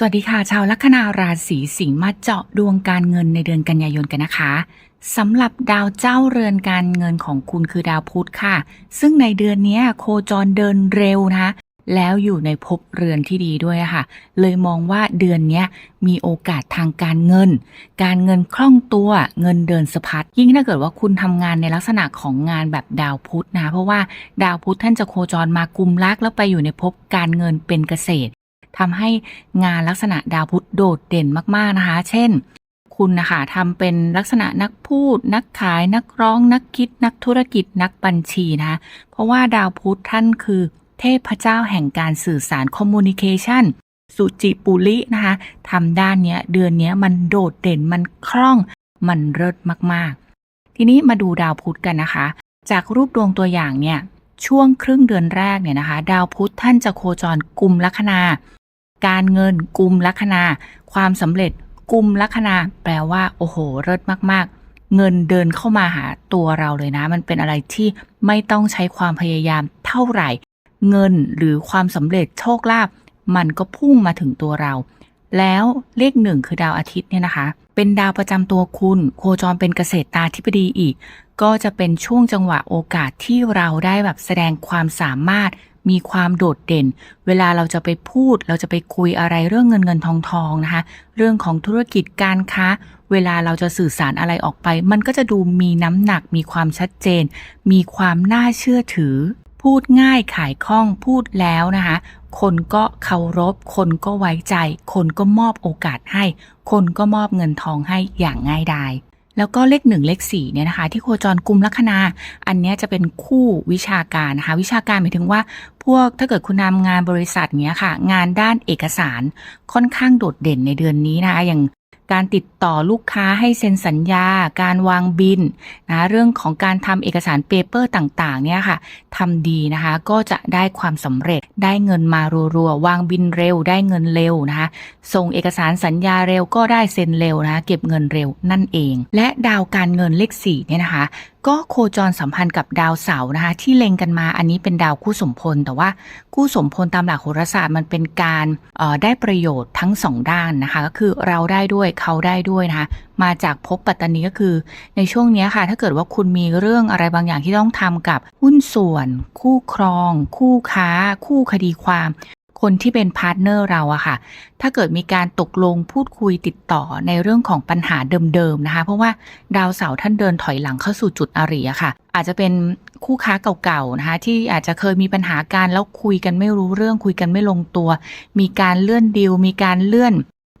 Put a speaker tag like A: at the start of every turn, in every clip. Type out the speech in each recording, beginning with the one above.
A: สวัสดีค่ะ ชาวลัคนาราศีสิงห์มาเจาะดวงการเงินในเดือนกันยายนกันนะคะสำหรับดาวเจ้าเรือนการเงินของคุณคือดาวพุธค่ะ ซึ่งในเดือนนี้โคจรเดินเร็วนะแล้วอยู่ในภพเรือนที่ดีด้วยค่ะ เลยมองว่าเดือนนี้มีโอกาสทางการเงิน การเงินคล่องตัวเงินเดินสะพัดยิ่งถ้าเกิดว่าคุณทำงานในลักษณะของงานแบบดาวพุธนะเพราะว่าดาวพุธท่านจะโคจรมากุมลักแล้วไปอยู่ในภพการเงินเป็นเกษตร ทำให้งานลักษณะดาวพุธโดดเด่นมากๆนะคะ เช่น คุณนะคะทำเป็นลักษณะนักพูด นักขาย นักร้อง นักคิด นักธุรกิจ นักบัญชีนะคะ เพราะว่าดาวพุธท่านคือ เทพเจ้าแห่งการสื่อสารคอมมูนิเคชันสุจิปุรินะคะทำด้านเนี้ยเดือนเนี้ยมันโดดเด่นมันคล่อง มันเลิศมากๆ ทีนี้มาดูดาวพุธกันนะคะ จากรูปดวงตัวอย่างเนี่ยช่วงครึ่งเดือนแรกเนี่ยนะคะ ดาวพุธท่านจะโคจรกลุ่มลัคนา การเงินกลุ่มลัคนา ความสำเร็จกลุ่มลัคนา แปลว่า โอ้โหเลิศมาก ๆ เงินเดินเข้ามาหาตัวเราเลยนะ มันเป็นอะไรที่ไม่ต้องใช้ความพยายามเท่าไหร่ เงินหรือความสำเร็จโชคลาภมันก็พุ่งมาถึงตัวเรา แล้วเลขหนึ่งคือดาวอาทิตย์เนี่ยนะคะ เป็นดาวประจำตัวคุณ โคจรเป็นเกษตรตาธิบดีอีก ก็จะเป็นช่วงจังหวะโอกาสที่เราได้แบบแสดงความสามารถ มีความโดดเด่น เวลาเราจะไปพูด เราจะไปคุยอะไรเรื่องเงินเงินทองทองนะคะ เรื่องของธุรกิจการค้า เวลาเราจะสื่อสารอะไรออกไป มันก็จะดูมีน้ำหนัก มีความชัดเจน มีความน่าเชื่อถือ พูดง่ายขายคล่องพูดแล้วนะคะ คนก็เคารพ คนก็ไว้ใจ คนก็มอบโอกาสให้ คนก็มอบเงินทองให้อย่างง่ายดาย แล้วก็เลขหนึ่งเลขสี่เนี่ยนะคะ ที่โคจรกลุ่มลัคนา อันนี้จะเป็นคู่วิชาการนะคะ วิชาการหมายถึงว่า พวกถ้าเกิดคุณนำงานบริษัทเนี้ยค่ะ งานด้านเอกสารค่อนข้างโดดเด่นในเดือนนี้นะคะอย่าง การติดต่อลูกค้าให้เซ็นสัญญา การวางบินนะเรื่องของการทำเอกสารเปเปอร์ต่างๆเนี่ยค่ะทำดีนะคะก็จะได้ความสำเร็จได้เงินมารัวๆวางบินเร็ว ได้เงินเร็วนะคะส่งเอกสารสัญญาเร็วก็ได้เซ็นเร็วนะะเก็บเงินเร็วนั่นเอง และดาวการเงินเลขสี่เนี่ยนะคะก็โคจรสัมพันธ์กับดาวเสาร์นะคะที่เล็งกันมาอันนี้เป็นดาวคู่สมพล แต่ว่าคู่สมพลตามหลักโหราศาสตร์มันเป็นการออได้ประโยชน์ทั้งสองด้านนะคะก็คือเราได้ด้วยเขาได้ด้วยนะคะมาจากภพปัตตานีก็คือ ในช่วงนี้ค่ะ ถ้าเกิดว่าคุณมีเรื่องอะไรบางอย่างที่ต้องทำกับหุ้นส่วน คู่ครอง คู่ค้า คู่คดีความ คนที่เป็นพาร์ทเนอร์เราอะค่ะ ถ้าเกิดมีการตกลงพูดคุยติดต่อในเรื่องของปัญหาเดิมๆนะคะ เพราะว่าดาวเสาร์ท่านเดินถอยหลังเข้าสู่จุดอริอะค่ะ อาจจะเป็นคู่ค้าเก่าๆนะคะ ที่อาจจะเคยมีปัญหาการแล้วคุยกันไม่รู้เรื่องคุยกันไม่ลงตัว มีการเลื่อนดีลมีการเลื่อน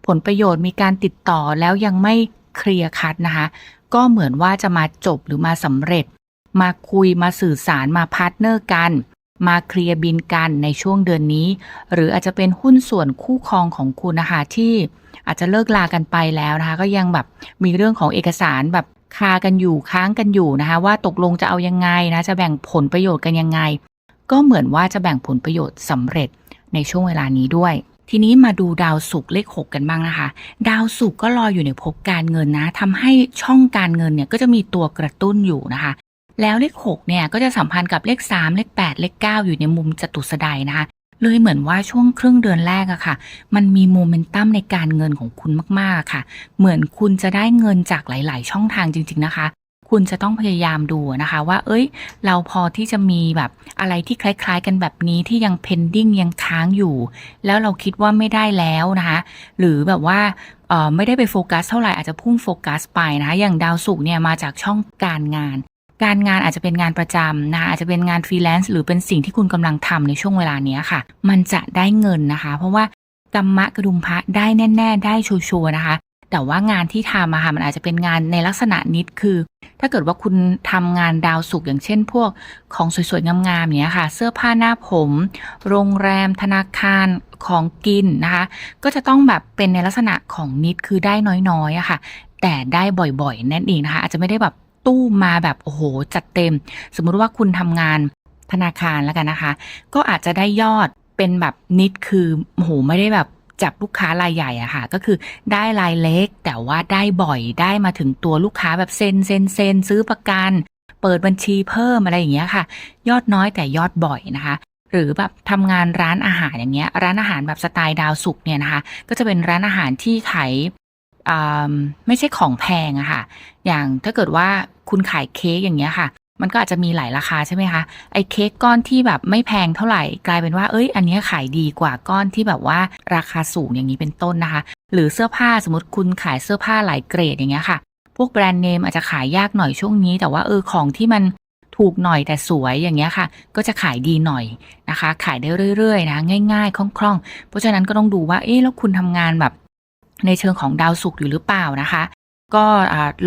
A: ผลประโยชน์มีการติดต่อแล้วยังไม่เคลียร์คัดนะคะ ก็เหมือนว่าจะมาจบหรือมาสำเร็จ มาคุยมาสื่อสารมาพาร์ทเนอร์กัน มาเคลียร์บินกันในช่วงเดือนนี้ หรืออาจจะเป็นหุ้นส่วนคู่ครองของคุณนะคะที่อาจจะเลิกลากันไปแล้วนะคะ ก็ยังแบบมีเรื่องของเอกสารแบบคากันอยู่ค้างกันอยู่นะคะ ว่าตกลงจะเอายังไงนะจะแบ่งผลประโยชน์กันยังไง ก็เหมือนว่าจะแบ่งผลประโยชน์สำเร็จในช่วงเวลานี้ด้วย ทีนี้มาดูดาวศุกร์เลข 6 กันบ้างนะคะ ดาวศุกร์ก็รออยู่ในภพการเงินนะทำให้ช่องการเงินเนี่ยก็จะมีตัวกระตุ้นอยู่นะคะ แล้วเลข6เนี่ยก็จะสัมพันธ์กับเลข 3 เลข 8 เลข 9 อยู่ในมุมจตุสดายนะคะเลยเหมือนว่าช่วงครึ่งเดือนแรกอะค่ะ มันมีโมเมนตัมในการเงินของคุณมากๆค่ะ เหมือนคุณจะได้เงินจากหลาย ๆ ช่องทางจริง ๆ นะคะ คุณจะต้องพยายามดูนะคะว่า เอ้ย เราพอที่จะมีแบบอะไรที่คล้ายๆ กันแบบนี้ที่ยัง pending ยังค้างอยู่ แล้วเราคิดว่าไม่ได้แล้วนะคะ หรือแบบว่าไม่ได้ไปโฟกัสเท่าไหร่อาจจะพุ่งโฟกัสไปนะคะ อย่างดาวศุกร์เนี่ยมาจากช่องการงาน การงานอาจจะเป็นงานประจำนะคะอาจจะเป็นงานฟรีแลนซ์หรือเป็นสิ่งที่คุณกำลังทำในช่วงเวลาเนี้ยค่ะ มันจะได้เงินนะคะ เพราะว่ากรรมะกระดุมพระได้แน่ ๆ ได้ชัวร์ๆนะคะ แต่ว่างานที่ทำอะค่ะมันอาจจะเป็นงานในลักษณะนิดคือ ถ้าเกิดว่าคุณทำงานดาวสุกอย่างเช่น พวกของสวยๆงามๆเนี้ยค่ะ เสื้อผ้าหน้าผม โรงแรม ธนาคารของกินนะคะ ก็จะต้องแบบเป็นในลักษณะของนิดคือได้น้อยๆอะค่ะ แต่ได้บ่อยๆนั่นเองนะคะ อาจจะไม่ได้แบบ ตู้มาแบบโอ้โหจัดเต็ม สมมุติว่าคุณทำงานธนาคารแล้วกันนะคะ ก็อาจจะได้ยอดเป็นแบบนิดคือโอ้โหไม่ได้แบบจับลูกค้ารายใหญ่อะค่ะ ก็คือได้รายเล็ก แต่ว่าได้บ่อยได้มาถึงตัวลูกค้าแบบเซ็นเซ็นเซ็นซื้อประกัน เปิดบัญชีเพิ่มอะไรอย่างเงี้ยค่ะ ยอดน้อยแต่ยอดบ่อยนะคะ หรือแบบทำงานร้านอาหารอย่างเงี้ย ร้านอาหารแบบสไตล์ดาวสุกเนี่ยนะคะ ก็จะเป็นร้านอาหารที่ขาย ไม่ใช่ของแพงอะค่ะ อย่างถ้าเกิดว่าคุณขายเค้กอย่างเงี้ยค่ะ มันก็อาจจะมีหลายราคาใช่ไหมคะ ไอ้เค้กก้อนที่แบบไม่แพงเท่าไหร่ กลายเป็นว่า เอ้ย อันนี้ขายดีกว่าก้อนที่แบบว่าราคาสูงอย่างนี้เป็นต้นนะคะ หรือเสื้อผ้าสมมติคุณขายเสื้อผ้าหลายเกรดอย่างเงี้ยค่ะ พวกแบรนด์เนมอาจจะขายยากหน่อยช่วงนี้ แต่ว่าเออของที่มันถูกหน่อยแต่สวยอย่างเงี้ยค่ะ ก็จะขายดีหน่อยนะคะ ขายได้เรื่อยๆนะง่าย ๆคล่องๆ เพราะฉะนั้นก็ต้องดูว่า เอ๊ะแล้วคุณทำงานแบบ ในเชิงของดาวสุกร์อยู่หรือเปล่านะคะ ก็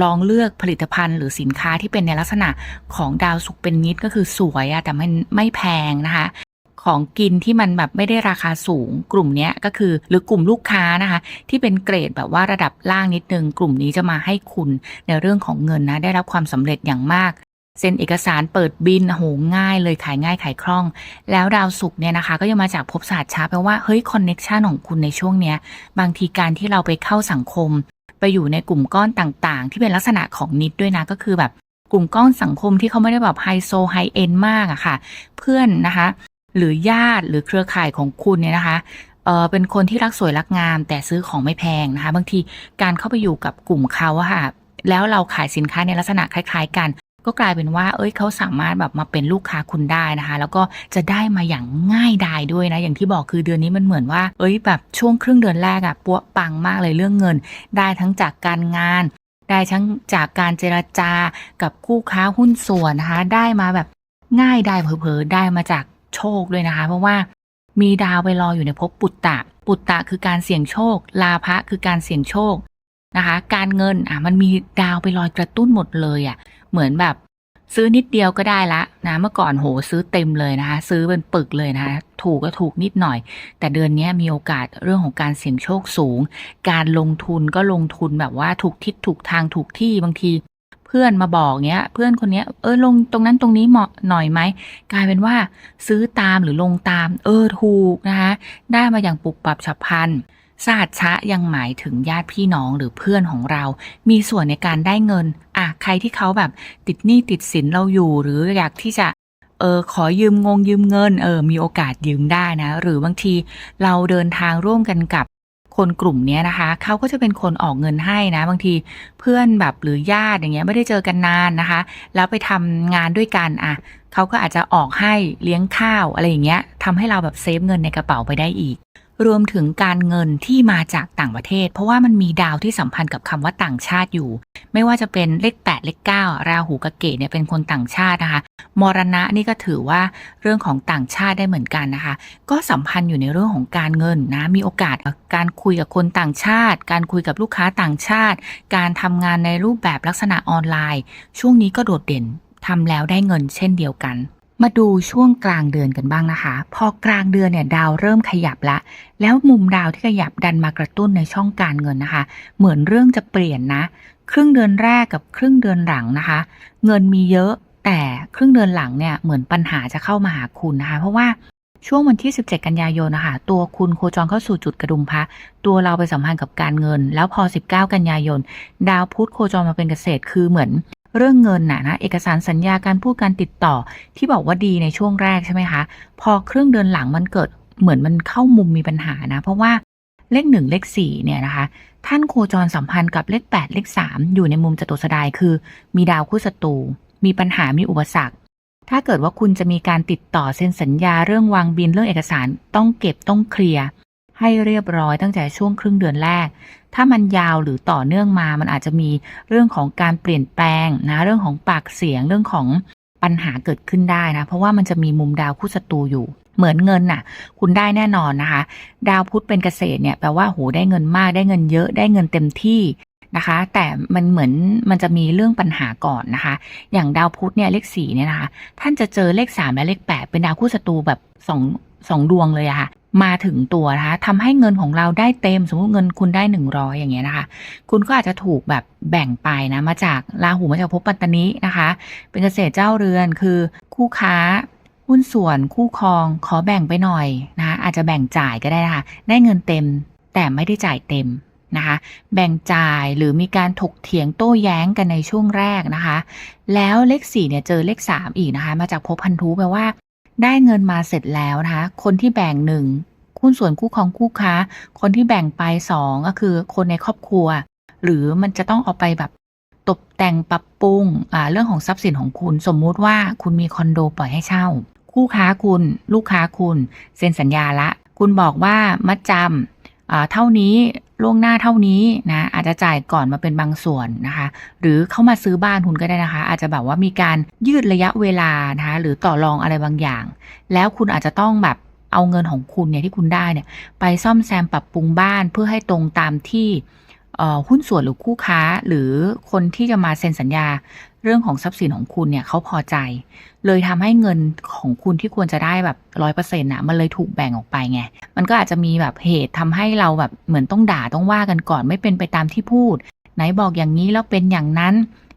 A: ลองเลือกผลิตภัณฑ์หรือสินค้าที่เป็นในลักษณะของดาวสุกร์เป็นนิดก็คือสวยอะแต่มันไม่แพงนะคะของกินที่มันแบบไม่ได้ราคาสูงกลุ่มนี้ก็คือหรือกลุ่มลูกค้านะคะ ที่เป็นเกรดแบบว่าระดับล่างนิดนึง กลุ่มนี้จะมาให้คุณในเรื่องของเงินนะ ได้รับความสำเร็จอย่างมาก เซ็นเอกสารเปิดบินโหง่ายเลยขายง่ายขายคล่อง แล้วดาวศุกร์เนี่ยนะคะ ก็ยังมาจากภพศาสตร์ช้าแปลว่าเฮ้ยคอนเน็ชันของคุณในช่วงเนี้ย บางทีการที่เราไปเข้าสังคม ไปอยู่ในกลุ่มก้อนต่างๆ ที่เป็นลักษณะของนิดด้วยนะก็คือแบบกลุ่มก้อนสังคมที่เขาไม่ได้แบบไฮโซไฮเอ็นมากอะค่ะ เพื่อนนะคะ หรือญาติหรือเครือข่ายของคุณเนี่ยนะคะเออเป็นคนที่รักสวยรักงาม แต่ซื้อของไม่แพงนะคะ บางทีการเข้าไปอยู่กับกลุ่มเขาอะค่ะแล้วเราขายสินค้าในลักษณะคล้าย ๆ กัน ก็กลายเป็นว่า เอ้ยเขาสามารถแบบมาเป็นลูกค้าคุณได้นะคะ แล้วก็จะได้มาอย่างง่ายดายด้วยนะ อย่างที่บอกคือเดือนนี้มันเหมือนว่า เอ้ยแบบช่วงครึ่งเดือนแรกอะปัวปังมากเลยเรื่องเงิน ได้ทั้งจากการงาน ได้ทั้งจากการเจรจากับคู่ค้าหุ้นส่วนนะคะ ได้มาแบบง่ายได้เผลอๆได้มาจากโชคด้วยนะคะ เพราะว่ามีดาวไปรออยู่ในภพปุตตะ ปุตตะคือการเสี่ยงโชค ลาภะคือการเสี่ยงโชคนะคะ การเงินอะมันมีดาวไปลอยกระตุ้นหมดเลยอะ เหมือนแบบ ซื้อนิดเดียวก็ได้ละนะเมื่อก่อนโหซื้อเต็มเลยนะคะ ซื้อเป็นปึกเลยนะคะ ถูกก็ถูกนิดหน่อย แต่เดือนนี้มีโอกาสเรื่องของการเสี่ยงโชคสูง การลงทุนก็ลงทุนแบบว่าถูกทิศถูกทางถูกที่บางทีเพื่อนมาบอกเนี้ย เพื่อนคนเนี้ยเออลงตรงนั้นตรงนี้เหมาะหน่อยไหมกลายเป็นว่าซื้อตามหรือลงตาม เออถูกนะคะได้มาอย่างปุบปับฉับพลัน ศาสตร์ชะยังหมายถึงญาติพี่น้องหรือเพื่อนของเรา มีส่วนในการได้เงิน อะ ใครที่เขาแบบติดหนี้ติดสินเราอยู่ หรืออยากที่จะ เออ ขอยืมงงยืมเงิน เออ มีโอกาสยืมได้นะ หรือบางทีเราเดินทางร่วมกันกับคนกลุ่มนี้นะคะ เขาก็จะเป็นคนออกเงินให้นะ บางทีเพื่อนแบบหรือญาติอย่างเงี้ยไม่ได้เจอกันนานนะคะ แล้วไปทำงานด้วยกันอะเขาก็อาจจะออกให้เลี้ยงข้าวอะไรอย่างเงี้ยทำให้เราแบบเซฟเงินในกระเป๋าไปได้อีก รวมถึงการเงินที่มาจากต่างประเทศ เพราะว่ามันมีดาวที่สัมพันธ์กับคำว่าต่างชาติอยู่ ไม่ว่าจะเป็นเลข 8 เลข 9 ราหูกับเกตเนี่ยเป็นคนต่างชาตินะคะ มรณะนี่ก็ถือว่าเรื่องของต่างชาติได้เหมือนกันนะคะ ก็สัมพันธ์อยู่ในเรื่องของการเงินนะ มีโอกาสการคุยกับคนต่างชาติ การคุยกับลูกค้าต่างชาติ การทำงานในรูปแบบลักษณะออนไลน์ ช่วงนี้ก็โดดเด่นทำแล้วได้เงินเช่นเดียวกัน มาดูช่วงกลางเดือนกันบ้างนะคะ พอกลางเดือนเนี่ยดาวเริ่มขยับละ แล้วมุมดาวที่ขยับดันมากระตุ้นในช่องการเงินนะคะ เหมือนเรื่องจะเปลี่ยนนะ ครึ่งเดือนแรกกับครึ่งเดือนหลังนะคะ เงินมีเยอะแต่ครึ่งเดือนหลังเนี่ยเหมือนปัญหาจะเข้ามาหาคุณนะคะ เพราะว่าช่วงวันที่ 17 กันยายนนะคะตัวคุณโคจรเข้าสู่จุดกระดุมพระตัวเราไปสัมพันธ์กับการเงิน แล้วพอ 19 กันยายน ดาวพุธโคจรมาเป็นเกษตรคือเหมือน เรื่องเงินน่ะนะเอกสารสัญญาการพูดการติดต่อที่บอกว่าดีในช่วงแรกใช่ไหมคะ พอครึ่งเดือนหลังมันเกิดเหมือนมันเข้ามุมมีปัญหานะ เพราะว่าเลขหนึ่งเลขสี่เนี่ยนะคะ ท่านโคจรสัมพันธ์กับเลข8เลข3อยู่ในมุมจตุสดายคือ มีดาวคู่ศัตรูมีปัญหามีอุปสรรค ถ้าเกิดว่าคุณจะมีการติดต่อเซ็นสัญญาเรื่องวางบินเรื่องเอกสารต้องเก็บต้องเคลียร์ ให้เรียบร้อยตั้งแต่ช่วงครึ่งเดือนแรก ถ้ามันยาวหรือต่อเนื่องมา มันอาจจะมีเรื่องของการเปลี่ยนแปลงนะ เรื่องของปากเสียง เรื่องของปัญหาเกิดขึ้นได้นะ เพราะว่ามันจะมีมุมดาวคู่ศัตรูอยู่ เหมือนเงินน่ะ คุณได้แน่นอนนะคะ ดาวพุธเป็นเกษตรเนี่ยแปลว่าโหได้เงินมาก ได้เงินเยอะ ได้เงินเต็มที่ นะคะ แต่มันเหมือนมันจะมีเรื่องปัญหาก่อนนะคะ อย่างดาวพุธเนี่ยเลขสี่เนี่ยนะคะ ท่านจะเจอเลขสามและเลขแปดเป็นดาวคู่ศัตรูแบบสองสองดวงเลยอะค่ะมาถึงตัวนะคะทำให้เงินของเราได้เต็ม สมมติเงินคุณได้หนึ่งร้อยอย่างเงี้ยนะคะ คุณก็อาจจะถูกแบบแบ่งไปนะมาจากราหูมาจากภพปัตตนินะคะ เป็นเกษตรเจ้าเรือนคือคู่ค้าหุ้นส่วนคู่ครองขอแบ่งไปหน่อยนะคะอาจจะแบ่งจ่ายก็ได้นะคะได้เงินเต็มแต่ไม่ได้จ่ายเต็ม นะคะแบ่งจ่ายหรือมีการถกเถียงโต้แย้งกันในช่วงแรกนะคะ แล้วเลข4เนี่ยเจอเลข 3 อีกนะคะ มาจากภพพันธุแปลว่า ได้เงินมาเสร็จแล้วนะคะคนที่แบ่งหนึ่งหุ้นส่วนคู่ครองคู่ค้า คนที่แบ่งไปสองก็คือคนในครอบครัว หรือมันจะต้องเอาไปแบบตกแต่งปรับปรุงเรื่องของทรัพย์สินของคุณ สมมุติว่าคุณมีคอนโดปล่อยให้เช่า คู่ค้าคุณ ลูกค้าคุณ เซ็นสัญญาละ คุณบอกว่ามัดจำเท่านี้ ล่วงหน้าเท่านี้นะอาจจะจ่ายก่อนมาเป็นบางส่วนนะคะ หรือเข้ามาซื้อบ้านคุณก็ได้นะคะ อาจจะแบบว่ามีการยืดระยะเวลานะคะหรือต่อรองอะไรบางอย่าง แล้วคุณอาจจะต้องแบบเอาเงินของคุณเนี่ยที่คุณได้เนี่ยไปซ่อมแซมปรับปรุงบ้านเพื่อให้ตรงตามที่ หุ้นส่วนหรือคู่ค้าหรือคนที่จะมาเซ็นสัญญาเรื่องของทรัพย์สินของคุณเนี่ยเขาพอใจ เลยทำให้เงินของคุณที่ควรจะได้แบบร้อยเปอร์เซ็นต์่ะมันเลยถูกแบ่งออกไปไง มันก็อาจจะมีแบบเหตุทำให้เราแบบเหมือนต้องด่าต้องว่ากันก่อนไม่เป็นไปตามที่พูด ไหนบอกอย่างนี้แล้วเป็นอย่างนั้น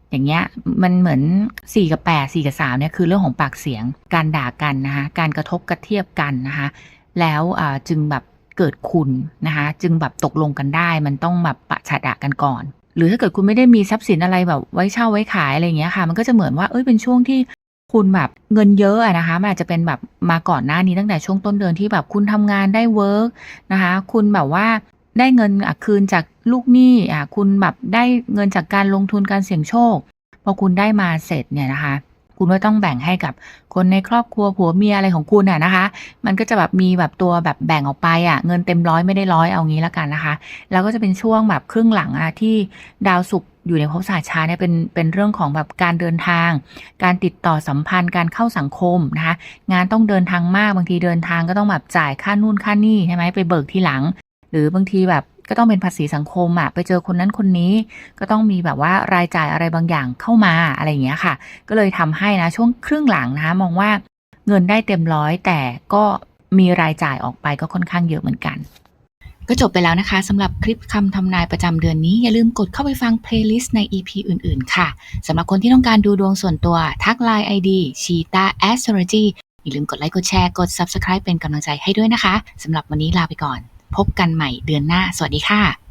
A: อย่างเงี้ยมันเหมือน 4 กับ 8 4 กับ 3เนี่ยคือเรื่องของปากเสียงการด่ากันนะคะการกระทบกระเทียบกันนะคะแล้วจึงแบบ เกิดคุณนะคะ จึงแบบตกลงกันได้ มันต้องแบบปะฉะดะกันก่อน หรือถ้าเกิดคุณไม่ได้มีทรัพย์สินอะไรแบบไว้เช่าไว้ขายอะไรอย่างเงี้ยค่ะ มันก็จะเหมือนว่าเอ้ยเป็นช่วงที่คุณแบบเงินเยอะอะนะคะมันอาจจะเป็นแบบมาก่อนหน้านี้ตั้งแต่ช่วงต้นเดือนที่แบบคุณทำงานได้เวิร์กนะคะคุณแบบว่าได้เงินคืนจากลูกหนี้อะคุณแบบได้เงินจากการลงทุนการเสี่ยงโชค พอคุณได้มาเสร็จเนี่ยนะคะ คุณก็ต้องแบ่งให้กับคนในครอบครัวผัวเมียอะไรของคุณอะนะคะ มันก็จะแบบมีแบบตัวแบบแบ่งออกไปอะ เงินเต็มร้อยไม่ได้ร้อยเอางี้ละกันนะคะ แล้วก็จะเป็นช่วงแบบครึ่งหลังอะที่ดาวศุกร์อยู่ในภพศาสชาเนี่ยเป็นเป็นเรื่องของแบบการเดินทาง การติดต่อสัมพันธ์การเข้าสังคมนะคะ งานต้องเดินทางมากบางทีเดินทางก็ต้องแบบจ่ายค่านู่นค่านี่ใช่ไหมไปเบิกทีหลัง หรือบางทีแบบ ก็ต้องเป็นภาษีสังคมอะไปเจอคนนั้นคนนี้ ก็ต้องมีแบบว่ารายจ่ายอะไรบางอย่างเข้ามาอะไรอย่างเงี้ยค่ะ ก็เลยทำให้นะช่วงครึ่งหลังนะคะมองว่าเงินได้เต็มร้อยแต่ก็มีรายจ่ายออกไปก็ค่อนข้างเยอะเหมือนกันก็จบไปแล้วนะคะสำหรับคลิปคำทำนายประจำเดือนนี้ อย่าลืมกดเข้าไปฟังเพลย์ลิสต์ใน EP อื่น ๆ ค่ะสำหรับคนที่ต้องการดูดวงส่วนตัว ทักไลน์ ID Cheetah Astrology อย่าลืมกดไลค์กดแชร์กด Subscribe เป็นกำลังใจให้ด้วยนะคะสำหรับวันนี้ลาไปก่อน พบกันใหม่เดือนหน้า สวัสดีค่ะ